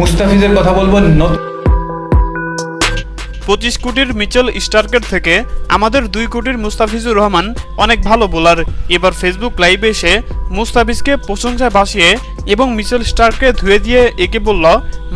মুস্তাফিজের কথা বলব, নতুন পঁচিশ কোটির মিচেল স্টার্কের থেকে আমাদের দুই কোটির মুস্তাফিজুর রহমান অনেক ভালো বোলার। এবার ফেসবুক লাইভে এসে মুস্তাফিজকে প্রশংসায় ভাসিয়ে এবং মিচেল স্টার্ককে ধুয়ে দিয়ে একে বলল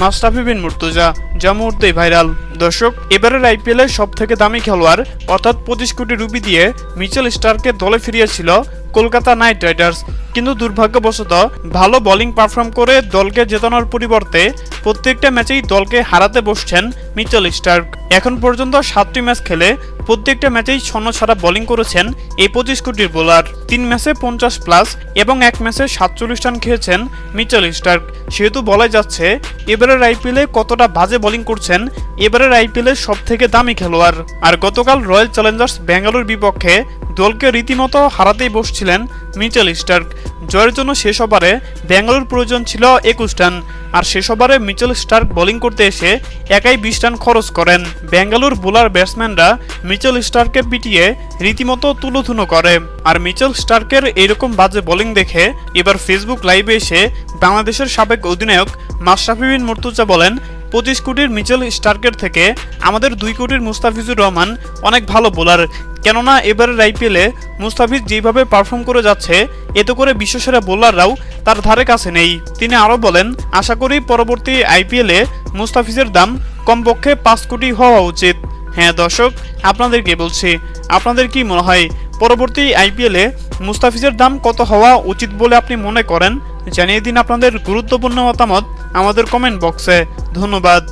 মাস্টাফি বিন মুর্তুজা, যা মুহূর্তেই ভাইরাল। দর্শক, এবারের আইপিএলের সব থেকে দামি খেলোয়াড়, অর্থাৎ পঁচিশ কোটি রুপি দিয়ে মিচেল স্টার্ককে দলে ফিরিয়েছিল কলকাতা নাইট রাইডার্স। কিন্তু দুর্ভাগ্যবশত, ভালো বোলিং পারফর্ম করে দলকে জেতানোর পরিবর্তে প্রত্যেকটা ম্যাচেই দলকে হারাতে বসছেন মিচেল স্টার্ক। এখন পর্যন্ত সাতটি ম্যাচ খেলে প্রত্যেকটা ম্যাচেই ছন্ন ছাড়া বোলিং করেছেন এই পঁচিশ কোটির বোলার। তিন ম্যাচে পঞ্চাশ প্লাস এবং এক ম্যাচে সাতচল্লিশ রান খেয়েছেন মিচেল স্টার্ক। সেহেতু বলা যাচ্ছে, এবারের আইপিএলে কতটা বাজে বোলিং করছেন এবারের আইপিএলের সব থেকে দামি খেলোয়াড়। আর গতকাল রয়্যাল চ্যালেঞ্জার্স ব্যাঙ্গালোর বিপক্ষে দলকে রীতিমতো হারাতেই বসছিলেন মিচেল স্টার্ক। জয়ের জন্য শেষ ওভারে ব্যাঙ্গালোর প্রয়োজন ছিল একুশ রান, আর শেষ ওভারে মিচেল স্টার্ক বোলিং করতে এসে একাই বিশ রান খরচ করেন। ব্যাঙ্গালোর বোলার ব্যাটসম্যানরা মিচেল স্টার্ককে পিটিয়ে রীতিমতো তুলোধুনো করে। আর মিচেল স্টার্কের এরকম বাজে বোলিং দেখে এবার ফেসবুক লাইভে এসে বাংলাদেশের সাবেক অধিনায়ক মাশরাফি বিন মুর্তুজা বলেন, পঁচিশ কোটির মিচেল স্টার্কের থেকে আমাদের দুই কোটির মুস্তাফিজুর রহমান অনেক ভালো বোলার কেননা এবারের আইপিএলে মুস্তাফিজ যেভাবে পারফর্ম করে যাচ্ছে, এতে করে বিশ্বসেরা বোলাররাও তার ধারে কাছে নেই। তিনি আরও বলেন, আশা করি পরবর্তী আইপিএলে মুস্তাফিজের দাম কমপক্ষে পাঁচ কোটি হওয়া উচিত। হ্যাঁ দর্শক, আপনাদেরকে বলছি, আপনাদের কি মনে হয়, পরবর্তী আইপিএলে মুস্তাফিজের দাম কত হওয়া উচিত বলে আপনি মনে করেন? জানিয়ে দিন আপনাদের গুরুত্বপূর্ণ মতামত আমাদের কমেন্ট বক্সে ধন্যবাদ।